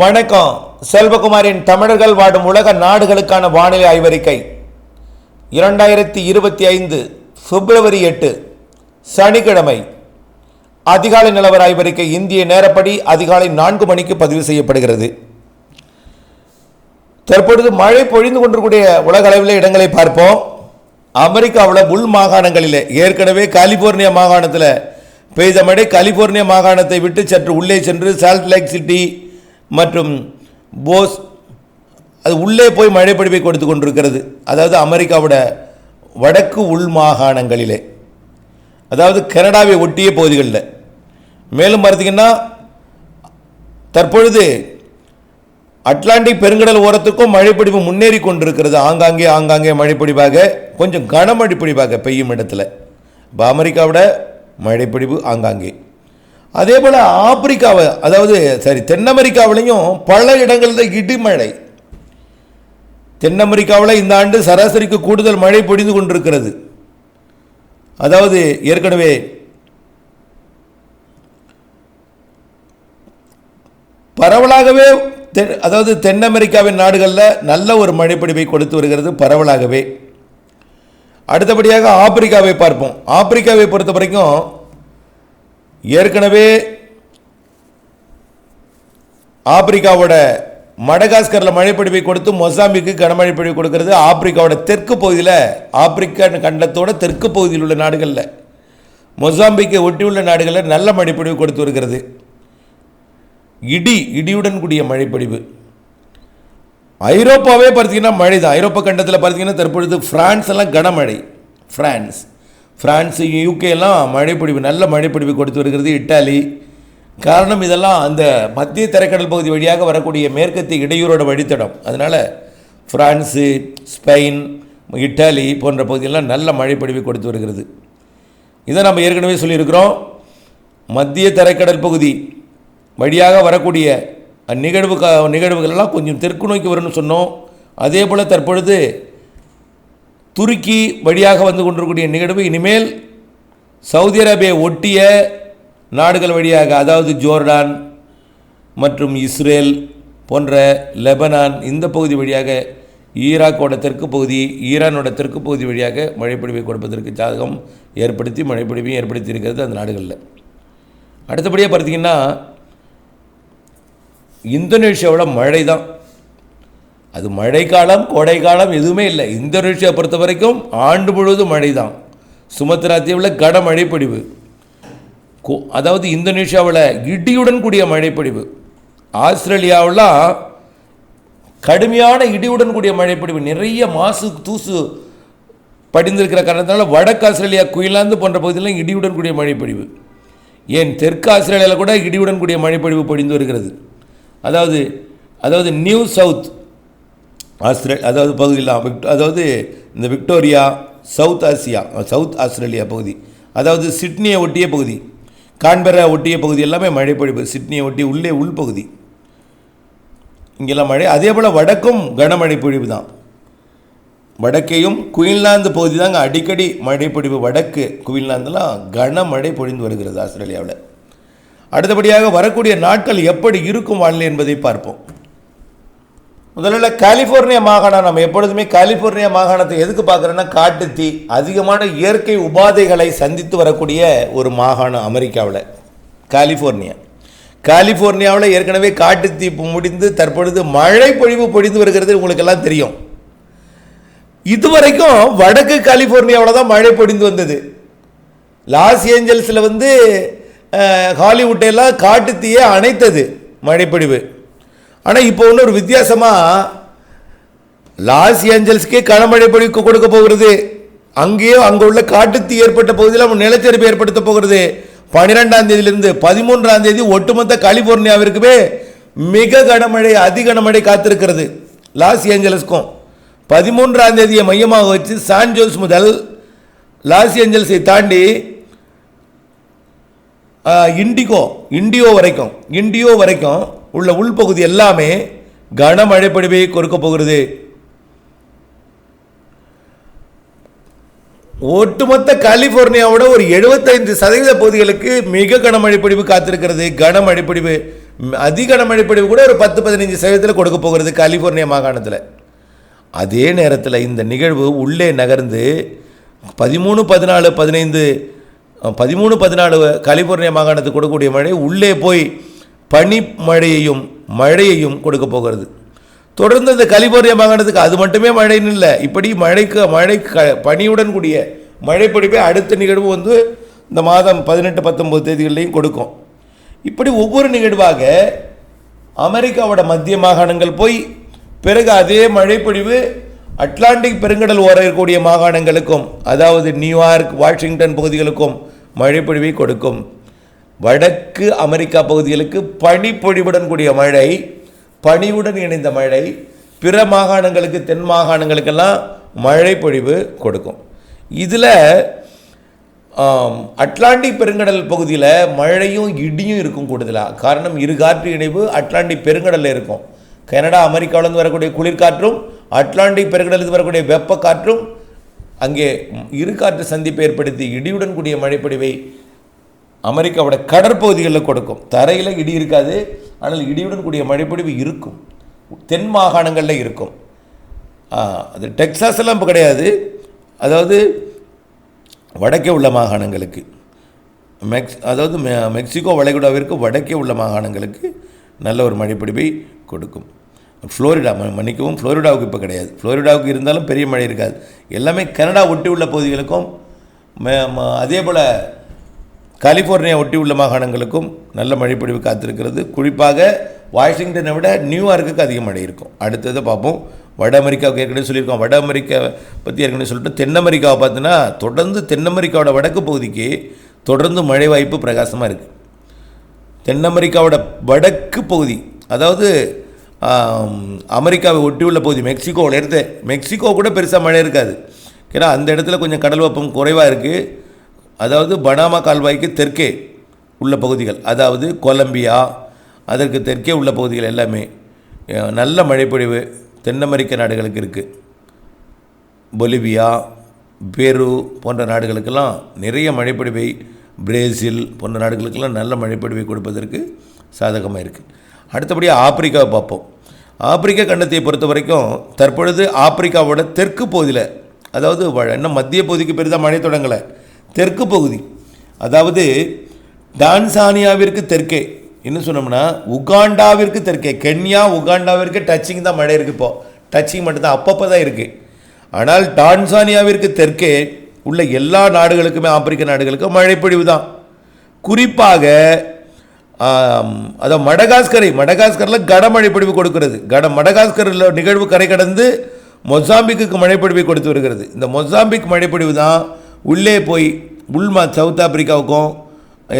வணக்கம். செல்வகுமாரின் தமிழர்கள் வாடும் உலக நாடுகளுக்கான வானிலை ஆய்வறிக்கை. இரண்டாயிரத்தி இருபத்தி ஐந்து பிப்ரவரி எட்டு சனிக்கிழமை. அதிகாலை நிலவர ஆய்வறிக்கை இந்திய நேரப்படி அதிகாலை நான்கு மணிக்கு பதிவு செய்யப்படுகிறது. தற்பொழுது மழை பொழிந்து கொண்டிருக்கூடிய உலக அளவில் இடங்களை பார்ப்போம். அமெரிக்காவில் உள் மாகாணங்களில் ஏற்கனவே கலிபோர்னியா மாகாணத்தில் பெய்த மழை கலிபோர்னியா மாகாணத்தை விட்டு சற்று உள்ளே சென்று சால்ட் லேக் சிட்டி மற்றும் போஸ் அது உள்ளே போய் மழைப்படிப்பை கொடுத்து கொண்டிருக்கிறது. அதாவது அமெரிக்காவோட வடக்கு உள் மாகாணங்களிலே. அதாவது கனடாவை ஒட்டிய பகுதிகளில். மேலும் பார்த்தீங்கன்னா தற்பொழுது அட்லாண்டிக் பெருங்கடல் ஓரத்துக்கும் மழைப்பிடிவு முன்னேறி கொண்டிருக்கிறது. ஆங்காங்கே ஆங்காங்கே மழைப்பிடிவாக கொஞ்சம் கனமழைப்பிடிவாக பெய்யும் இடத்துல. இப்போ அமெரிக்காவோட மழைப்பிடிவு ஆங்காங்கே. அதே போல் ஆப்பிரிக்காவை அதாவது சரி தென் அமெரிக்காவிலையும் பல இடங்களில் இடிமழை. தென் அமெரிக்காவில் இந்த ஆண்டு சராசரிக்கு கூடுதல் மழை பொழிந்து கொண்டிருக்கிறது. அதாவது ஏற்கனவே பரவலாகவே தென் அதாவது தென் அமெரிக்காவின் நாடுகளில் நல்ல ஒரு மழைப்பொடிவை கொடுத்து வருகிறது பரவலாகவே. அடுத்தபடியாக ஆப்பிரிக்காவை பார்ப்போம். ஆப்பிரிக்காவை பொறுத்த வரைக்கும் ஏற்கனவே ஆப்பிரிக்காவோட மடகாஸ்கரில் மழைப்பொழிவை கொடுத்து மொசாம்பிக்கு கனமழை பொழிவு கொடுக்கிறது. ஆப்பிரிக்காவோட தெற்கு பகுதியில் ஆப்பிரிக்க கண்டத்தோட தெற்கு பகுதியில் உள்ள நாடுகளில் மொசாம்பிக்கை ஒட்டியுள்ள நாடுகளில் நல்ல மழைப்பொழிவு கொடுத்து வருகிறது. இடி இடியுடன் கூடிய மழைப்பொழிவு. ஐரோப்பாவே பார்த்தீங்கன்னா மழை தான் ஐரோப்பா கண்டத்தில் பார்த்தீங்கன்னா தற்பொழுது ஃப்ரான்ஸ் எல்லாம் கனமழை. ஃப்ரான்ஸ் ஃப்ரான்ஸு யூகே எல்லாம் மழைப்பிடிவு நல்ல மழைப்பிடிவு கொடுத்து வருகிறது. இட்டாலி. காரணம் இதெல்லாம் அந்த மத்திய தரைக்கடல் பகுதி வழியாக வரக்கூடிய மேற்கத்திய இடையூறோட வழித்தடம். அதனால் ஃப்ரான்ஸு ஸ்பெயின் இட்டாலி போன்ற பகுதியெல்லாம் நல்ல மழைப்பிடிவு கொடுத்து வருகிறது. இதை நம்ம ஏற்கனவே சொல்லியிருக்கிறோம். மத்திய தரைக்கடல் பகுதி வழியாக வரக்கூடிய நிகழ்வு க நிகழ்வுகளெல்லாம் கொஞ்சம் தெற்கு நோக்கி வரும்னு சொன்னோம். அதே போல் தற்பொழுது துருக்கி வழியாக வந்து கொண்டிருக்கக்கூடிய நிகழ்வு இனிமேல் சவுதி அரேபியா ஒட்டிய நாடுகள் வழியாக அதாவது ஜோர்டான் மற்றும் இஸ்ரேல் போன்ற லெபனான் இந்த பகுதி வழியாக ஈராக்கோட தெற்கு பகுதி ஈரானோட தெற்கு பகுதி வழியாக மழைப்பொழிவை கொடுப்பதற்கு ஜாதகம் ஏற்படுத்தி மழைப்பொழிவையும் ஏற்படுத்தி இருக்கிறது அந்த நாடுகளில். அடுத்தபடியாக பார்த்தீங்கன்னா இந்தோனேஷியாவோட மழை தான் அது மழைக்காலம் கோடைக்காலம் எதுவுமே இல்லை. இந்தோனேஷியா பொறுத்த வரைக்கும் ஆண்டு முழுவதும் மழை தான் சுமத்ரா தீவில் கட பொழிவு கோ அதாவது இந்தோனேஷியாவில் இடியுடன் கூடிய மழைப்பொழிவு. ஆஸ்திரேலியாவெல்லாம் கடுமையான இடியுடன் கூடிய மழைப்பொழிவு. நிறைய மாசு தூசு படிந்திருக்கிற காரணத்தினால வடக்கு ஆஸ்திரேலியா குயிலாந்து போன்ற பகுதிகளில் இடியுடன் கூடிய மழைப்பொழிவு. ஏன் தெற்கு ஆஸ்திரேலியாவில் கூட இடியுடன் கூடிய மழைப்பொழிவு பொழிந்து வருகிறது. அதாவது அதாவது நியூ சவுத் ஆஸ்திரே அதாவது பகுதியெல்லாம் அதாவது இந்த Victoria south Asia south Australia பகுதி. அதாவது சிட்னியை ஒட்டிய பகுதி. கான்பெரா ஒட்டிய பகுதி எல்லாமே மழைப்பொழிவு. சிட்னியை ஒட்டி உள்ளே உள்பகுதி இங்கெல்லாம் மழை. அதே போல் வடக்கும் கனமழை பொழிவு தான். வடக்கையும் குயின்லாந்து பகுதி தாங்க அடிக்கடி மழைப்பொழிவு. வடக்கு குயின்லாந்துலாம் கனமழை பொழிந்து வருகிறது ஆஸ்திரேலியாவில். அடுத்தபடியாக வரக்கூடிய நாட்கள் எப்படி இருக்கும் வானிலை என்பதை பார்ப்போம். முதல்ல கலிஃபோர்னியா மாகாணம் நம்ம எப்பொழுதுமே கலிஃபோர்னியா மாகாணத்தை எதுக்கு பார்க்குறோன்னா காட்டுத்தீ அதிகமான இயற்கை உபாதைகளை சந்தித்து வரக்கூடிய ஒரு மாகாணம் அமெரிக்காவில் கலிஃபோர்னியா கலிஃபோர்னியாவில் ஏற்கனவே காட்டுத்தீ முடிந்து தற்பொழுது மழை பொழிவு பொழிந்து வருகிறது உங்களுக்கெல்லாம் தெரியும். இதுவரைக்கும் வடக்கு கலிஃபோர்னியாவில் தான் மழை பொழிந்து வந்தது. லாஸ் ஏஞ்சல்ஸில் வந்து ஹாலிவுட்டெல்லாம் காட்டுத்தீயை அணைத்தது மழைப்பொழிவு ஆனால் இப்போ ஒன்று ஒரு வித்தியாசமாக லாஸ் ஏஞ்சல்ஸ்க்கே கனமழை பொழிவு கொடுக்க போகிறது. அங்கேயும் அங்கே உள்ள காட்டுத்தீ ஏற்பட்ட பகுதியில் நம்ம நிலச்சரிவு ஏற்படுத்த போகிறது. பன்னிரெண்டாம் தேதியிலிருந்து பதிமூன்றாம் தேதி ஒட்டுமொத்த கலிபோர்னியாவிற்குமே மிக கனமழை அதி கனமழை காத்திருக்கிறது. லாஸ் ஏஞ்சல்ஸ்க்கும் பதிமூன்றாம் தேதியை மையமாக வச்சு சான் ஜோஸ் முதல் லாஸ் ஏஞ்சல்ஸை தாண்டி இண்டிகோ இண்டியோ வரைக்கும் இண்டியோ வரைக்கும் உள்ள உள்பகுதி எல்லாமே கனமழை பொழிவை கொடுக்க போகிறது. ஒட்டுமொத்த கலிபோர்னியாவோட ஒரு 75% சதவீத பகுதிகளுக்கு மிக கனமழை பொழிவு காத்திருக்கிறது. கனமழை பொழிவு கூட ஒரு பத்து பதினஞ்சு சதவீதத்தில் கொடுக்க போகிறது கலிஃபோர்னியா மாகாணத்தில். அதே நேரத்தில் இந்த நிகழ்வு உள்ளே நகர்ந்து பதிமூணு பதினாலு பதினைந்து பதிமூணு பதினாலு கலிஃபோர்னியா மாகாணத்துக்கு கொடுக்கக்கூடிய மழை உள்ளே போய் பனி மழையையும் மழையையும் கொடுக்க போகிறது. தொடர்ந்து இந்த கலிபோர்னியா மாகாணத்துக்கு அது மட்டுமே மழைன்னு இல்லை இப்படி மழைக்கு மழை க பனியுடன் கூடிய மழை அடுத்த நிகழ்வு வந்து இந்த மாதம் பதினெட்டு பத்தொம்பது தேதிகள்லையும் கொடுக்கும். இப்படி ஒவ்வொரு நிகழ்வாக அமெரிக்காவோட மத்திய மாகாணங்கள் போய் பிறகு அதே மழைப்பொழிவு அட்லாண்டிக் பெருங்கடல் ஓர இருக்கக்கூடிய மாகாணங்களுக்கும் அதாவது நியூயார்க் வாஷிங்டன் பகுதிகளுக்கும் மழைப்பொழிவை கொடுக்கும். வடக்கு அமெரிக்கா பகுதிகளுக்கு பனிப்பொழிவுடன் கூடிய மழை பனியுடன் இணைந்த மழை பிற மாகாணங்களுக்கு தென் மாகாணங்களுக்கெல்லாம் மழை பொழிவு கொடுக்கும். இதில் அட்லாண்டிக் பெருங்கடல் பகுதியில் மழையும் இடியும் இருக்கும் கூடுதலாக காரணம் இரு காற்று இணைவு அட்லாண்டிக் பெருங்கடலில் இருக்கும். கனடா அமெரிக்காவிலேருந்து வரக்கூடிய குளிர்காற்றும் அட்லாண்டிக் பெருங்கடலிருந்து வரக்கூடிய வெப்ப காற்றும் அங்கே இரு காற்று சந்திப்பை ஏற்படுத்தி இடியுடன் கூடிய மழைப்பொழிவை அமெரிக்காவோட கடற்பகுதிகளில் கொடுக்கும். தரையில் இடி இருக்காது ஆனால் இடியுடன் கூடிய மழைப்பொழிவு இருக்கும். தென் மாகாணங்களில் இருக்கும். அது டெக்ஸாஸ்லாம் இப்போ கிடையாது. அதாவது வடக்கே உள்ள மாகாணங்களுக்கு. மெக்ஸ் அதாவது மெ- மெக்சிகோ வளைகுடாவிற்கு வடக்கே உள்ள மாகாணங்களுக்கு நல்ல ஒரு மழைப்பிடிப்பை கொடுக்கும். ஃப்ளோரிடா மன்னிக்கவும் ஃப்ளோரிடாவுக்கு இப்போ கிடையாது. ஃப்ளோரிடாவுக்கு இருந்தாலும் பெரிய மழை இருக்காது. எல்லாமே கனடா ஒட்டி உள்ள பகுதிகளுக்கும் அதே போல் கலிஃபோர்னியா ஒட்டி உள்ள மாகாணங்களுக்கும் நல்ல மழைப்பொழிவு காத்திருக்கிறது. குறிப்பாக வாஷிங்டனை விட நியூயார்க்குக்கு அதிக மழை இருக்கும். அடுத்ததை பார்ப்போம். வட அமெரிக்காவுக்கு ஏற்கனவே சொல்லியிருக்கோம். வட அமெரிக்கா பற்றி ஏற்கனவே சொல்லிட்டு தென் அமெரிக்காவை பார்த்தீங்கன்னா தொடர்ந்து தென் அமெரிக்காவோட வடக்கு பகுதிக்கு தொடர்ந்து மழை வாய்ப்பு பிரகாசமாக இருக்குது தென் அமெரிக்காவோட வடக்கு பகுதி அதாவது அமெரிக்காவை ஒட்டியுள்ள பகுதி மெக்சிகோவில் இருந்து மெக்சிகோ கூட பெருசாக மழை இருக்காது. ஏன்னா அந்த இடத்துல கொஞ்சம் கடல் வெப்பம் குறைவாக இருக்குது அதாவது பனாமா கால்வாய்க்கு தெற்கே உள்ள பகுதிகள் அதாவது கொலம்பியா அதற்கு தெற்கே உள்ள பகுதிகள் எல்லாமே நல்ல மழைப்பொழிவு தென் அமெரிக்க நாடுகளுக்கு இருக்குது பொலிவியா பெரு போன்ற நாடுகளுக்கெல்லாம் நிறைய மழைப்பொழிவை பிரேசில் போன்ற நாடுகளுக்கெல்லாம் நல்ல மழைப்பொழிவை கொடுப்பதற்கு சாதகமாக இருக்குது அடுத்தபடியாக ஆப்பிரிக்காவை பார்ப்போம். ஆப்பிரிக்க கண்டத்தை பொறுத்த வரைக்கும் தற்பொழுது ஆப்பிரிக்காவோட தெற்கு பகுதியில் அதாவது வ- இன்னும் மத்திய பகுதிக்கு பெரிதாக மழை தொடங்கலை. தெற்கு பகுதி. அதாவது டான்சானியாவிற்கு தெற்கே. என்ன சொன்னோம்னா உகாண்டாவிற்கு தெற்கே. கென்யா உகாண்டாவிற்கு டச்சிங் தான் மழை இருக்குது இப்போது டச்சிங் மட்டும்தான் அப்பப்போ தான் இருக்குது ஆனால் டான்சானியாவிற்கு தெற்கே உள்ள எல்லா நாடுகளுக்குமே ஆப்பிரிக்க நாடுகளுக்கும் மழைப்பொழிவு தான். குறிப்பாக அதான் மடகாஸ்கரை மடகாஸ்கரில் கனமழை பொழிவு கொடுக்கிறது. கன மடகாஸ்கரில் நிகழ்வு கரை கடந்து மொசாம்பிக்கு மழைப்பொழிவை கொடுத்து வருகிறது. இந்த மொசாம்பிக் மழைப்பொழிவு தான் உள்ளே போய் உள்மா சவுத் ஆப்பிரிக்காவுக்கும்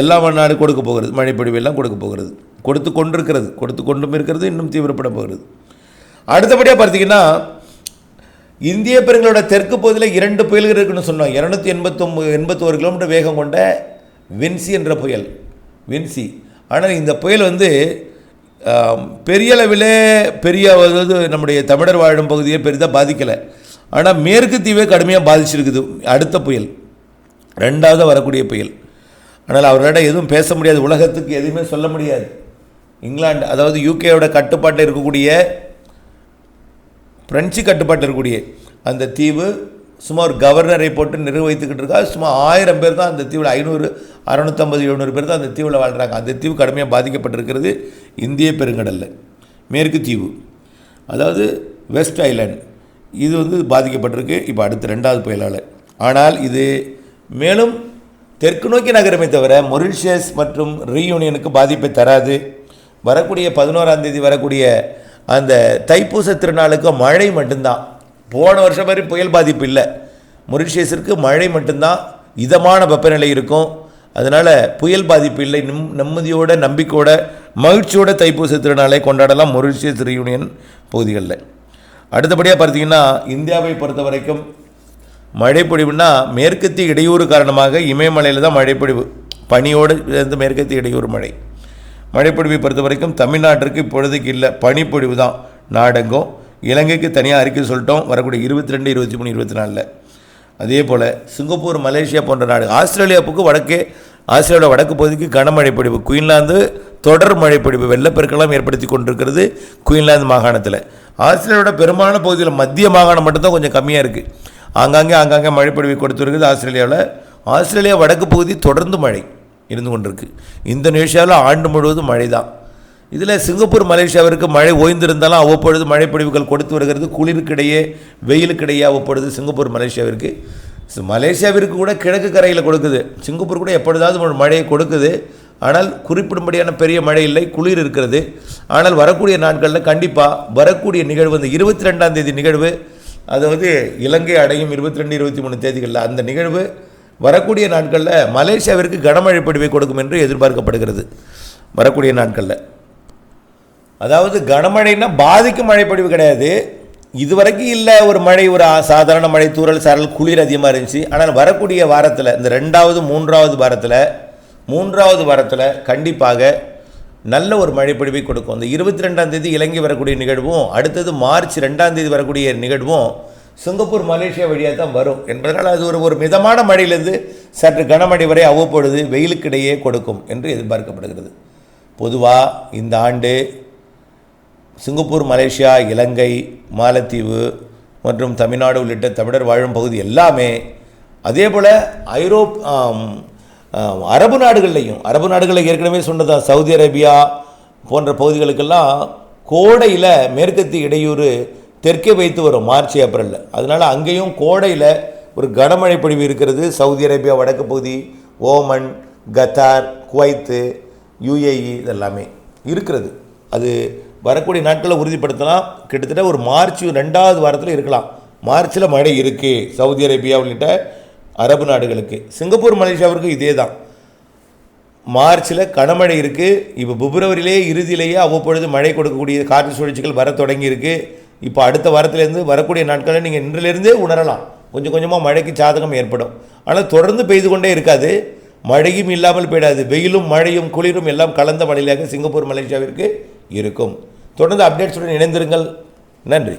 எல்லா நாடு கொடுக்க போகிறது. மழைப்பொழிவு எல்லாம் கொடுக்க போகிறது. கொடுத்து கொண்டிருக்கிறது. கொடுத்து கொண்டும் இருக்கிறது. இன்னும் தீவிரப்பட போகிறது. அடுத்தபடியாக பார்த்தீங்கன்னா இந்திய பெருங்களோட தெற்கு பகுதியில் இரண்டு புயல்கள் இருக்குன்னு சொன்னோம். இரநூத்தி எண்பத்தொம்பது எண்பத்தோரு கிலோமீட்டர் வேகம் கொண்ட வின்சி என்ற புயல். வின்சி. ஆனால் இந்த புயல் வந்து பெரிய அளவில் பெரிய அதாவது நம்முடைய தமிழர் வாழும் பகுதியை பெரிதாக பாதிக்கலை. ஆனால் மேற்கு தீவை கடுமையாக பாதிச்சிருக்குது. அடுத்த புயல். ரெண்டாவது வரக்கூடிய புயல். ஆனால் அவர்களிடம் எதுவும் பேச முடியாது. உலகத்துக்கு எதுவுமே சொல்ல முடியாது. இங்கிலாந்து அதாவது யூகேயோட கட்டுப்பாட்டில் இருக்கக்கூடிய பிரெஞ்சு கட்டுப்பாட்டில் இருக்கக்கூடிய அந்த தீவு சும்மா ஒரு கவர்னரை போட்டு நிர்வகித்துக்கிட்டு இருக்கா. சும்மா ஆயிரம் பேர் தான் அந்த தீவில் ஐநூறு அறநூற்றம்பது எழுநூறு பேர் தான் அந்த தீவில் வாழ்கிறாங்க அந்த தீவு கடுமையாக பாதிக்கப்பட்டிருக்கிறது இந்திய பெருங்கடலில். மேற்கு தீவு. அதாவது வெஸ்ட் ஐலாண்ட். இது வந்து பாதிக்கப்பட்டிருக்கு. இப்போ அடுத்த ரெண்டாவது புயலால். ஆனால் இது மேலும் தெற்கு நோக்கி நகரமே தவிர மொரிஷியஸ் மற்றும் ரீயூனியனுக்கு பாதிப்பை தராது. வரக்கூடிய பதினோராம் தேதி வரக்கூடிய அந்த தைப்பூச திருநாளுக்கு மழை மட்டும்தான். போன வருஷம் மாதிரி புயல் பாதிப்பு இல்லை. மொரிஷியஸிற்கு மழை மட்டும்தான் இதமான வெப்பநிலை இருக்கும். அதனால் புயல் பாதிப்பு இல்லை. நிம் நிம்மதியோட நம்பிக்கையோட மகிழ்ச்சியோட தைப்பூச திருநாளை கொண்டாடலாம் மொரிஷியஸ் ரீயூனியன் பகுதிகளில். அடுத்தபடியாக பார்த்தீங்கன்னா இந்தியாவை பொறுத்த வரைக்கும் மழைப்பொழிவுனா மேற்கத்திய இடையூறு காரணமாக இமயமலையில் தான் மழைப்பொழிவு. பனியோடு சேர்ந்து மேற்கத்திய இடையூறு மழை. மழைப்பொழிவை பொறுத்த வரைக்கும் தமிழ்நாட்டிற்கு இப்பொழுதுக்கு இல்லை. பனிப்பொழிவு தான். நாடெங்கும் இலங்கைக்கு தனியாக அறிக்கை சொல்லிட்டோம். வரக்கூடிய இருபத்தி ரெண்டு இருபத்தி மூணு இருபத்தி நாலில். அதே போல் சிங்கப்பூர் மலேசியா போன்ற நாடு ஆஸ்திரேலியாவுக்கு வடக்கே ஆஸ்திரேலியாவோட வடக்கு பகுதிக்கு கனமழை பொழிவு குயின்லாந்து தொடர் மழைப்பொழிவு வெள்ளப்பெருக்கெல்லாம் ஏற்படுத்தி கொண்டிருக்கிறது குயின்லாந்து மாகாணத்தில். ஆஸ்திரேலியாவோட பெரும்பாலான பகுதியில் மத்திய மாகாணம் மட்டும்தான் கொஞ்சம் கம்மியாக இருக்குது ஆங்காங்கே ஆங்காங்கே மழை கொடுத்துருக்குது ஆஸ்திரேலியாவில் ஆஸ்திரேலியா வடக்கு பகுதி தொடர்ந்து மழை இருந்து கொண்டிருக்கு. இந்தோனேஷியாவில் ஆண்டு முழுவதும் மழை தான் இதில் சிங்கப்பூர் மலேசியாவிற்கு மழை ஓய்ந்திருந்தாலும் அவ்வப்பொழுது மழைப்பொழிவுகள் கொடுத்து வருகிறது. குளிருக்கிடையே வெயிலுக்கிடையே அவ்வப்பொழுது சிங்கப்பூர் மலேசியாவிற்கு. மலேசியாவிற்கு கூட கிழக்கு கரையில் கொடுக்குது. சிங்கப்பூர் கூட எப்பொழுதாவது ஒரு மழையை கொடுக்குது. ஆனால் குறிப்பிடும்படியான பெரிய மழை இல்லை குளிர் இருக்கிறது. ஆனால் வரக்கூடிய நாட்களில் கண்டிப்பாக வரக்கூடிய நிகழ்வு இந்த இருபத்தி ரெண்டாம் தேதி நிகழ்வு அதாவது இலங்கை அடையும் இருபத்தி ரெண்டு இருபத்தி மூணு தேதிகளில் அந்த நிகழ்வு வரக்கூடிய நாட்களில் மலேசியாவிற்கு கனமழை பொழிவை கொடுக்கும் என்று எதிர்பார்க்கப்படுகிறது. வரக்கூடிய நாட்களில். அதாவது கனமழைன்னா பாதிக்கும் மழைப்பொழிவு கிடையாது. இதுவரைக்கும் இல்லை ஒரு மழை ஒரு சாதாரண மழை தூரல் சாரல் குளிர் அதிகமாக இருந்துச்சு. ஆனால் வரக்கூடிய வாரத்தில் இந்த ரெண்டாவது மூன்றாவது வாரத்தில் மூன்றாவது வாரத்தில் கண்டிப்பாக நல்ல ஒரு மழைப்பொழிவை கொடுக்கும். இந்த இருபத்தி ரெண்டாம் தேதி இலங்கை வரக்கூடிய நிகழ்வும் அடுத்தது மார்ச் ரெண்டாம் தேதி வரக்கூடிய நிகழ்வும் சிங்கப்பூர் மலேசியா வழியாக தான் வரும். என்பதனால் அது ஒரு ஒரு மிதமான மழையிலிருந்து சற்று கனமழை வரை அவ்வப்பொழுது வெயிலுக்கிடையே கொடுக்கும் என்று எதிர்பார்க்கப்படுகிறது. பொதுவாக இந்த ஆண்டு சிங்கப்பூர் மலேசியா இலங்கை மாலத்தீவு மற்றும் தமிழ்நாடு உள்ளிட்ட தமிழர் வாழும் பகுதி எல்லாமே அதே போல் ஐரோப் அரபு நாடுகள்லையும் அரபு நாடுகளில் ஏற்கனவே சொன்னதா சவுதி அரேபியா போன்ற பகுதிகளுக்கெல்லாம் கோடையில் மேற்கத்திய இடையூறு தெற்கே வைத்து வரும் மார்ச் ஏப்ரலில். அதனால் அங்கேயும் கோடையில் ஒரு கனமழை பொழிவு இருக்கிறது. சவுதி அரேபியா வடக்கு பகுதி ஓமன் கத்தார் குவைத்து யுஏஇ இதெல்லாமே இருக்கிறது. அது வரக்கூடிய நாட்களை உறுதிப்படுத்தலாம். கிட்டத்தட்ட ஒரு மார்ச் ரெண்டாவது வாரத்தில் இருக்கலாம். மார்ச்சில் மழை இருக்குது சவுதி அரேபியா உள்ளிட்ட அரபு நாடுகளுக்கு. சிங்கப்பூர் மலேசியாவிற்கும் இதே தான் மார்ச்சில் கனமழை இருக்குது இப்போ பிப்ரவரியிலே இறுதியிலேயே அவ்வப்பொழுது மழை கொடுக்கக்கூடிய காற்று சுழற்சிகள் வர தொடங்கியிருக்கு. இப்போ அடுத்த வாரத்திலேருந்து வரக்கூடிய நாட்களில் நீங்கள் இன்றிலிருந்தே உணரலாம். கொஞ்சம் கொஞ்சமாக மழைக்கு சாதகம் ஏற்படும். ஆனால் தொடர்ந்து பெய்து கொண்டே இருக்காது. மழையும் இல்லாமல் போயிடாது. வெயிலும் மழையும் குளிரும் எல்லாம் கலந்த மழையாக சிங்கப்பூர் மலேசியாவிற்கு இருக்கும். தொடர்ந்து அப்டேட்ஸுடன் இணைந்திருங்கள். நன்றி.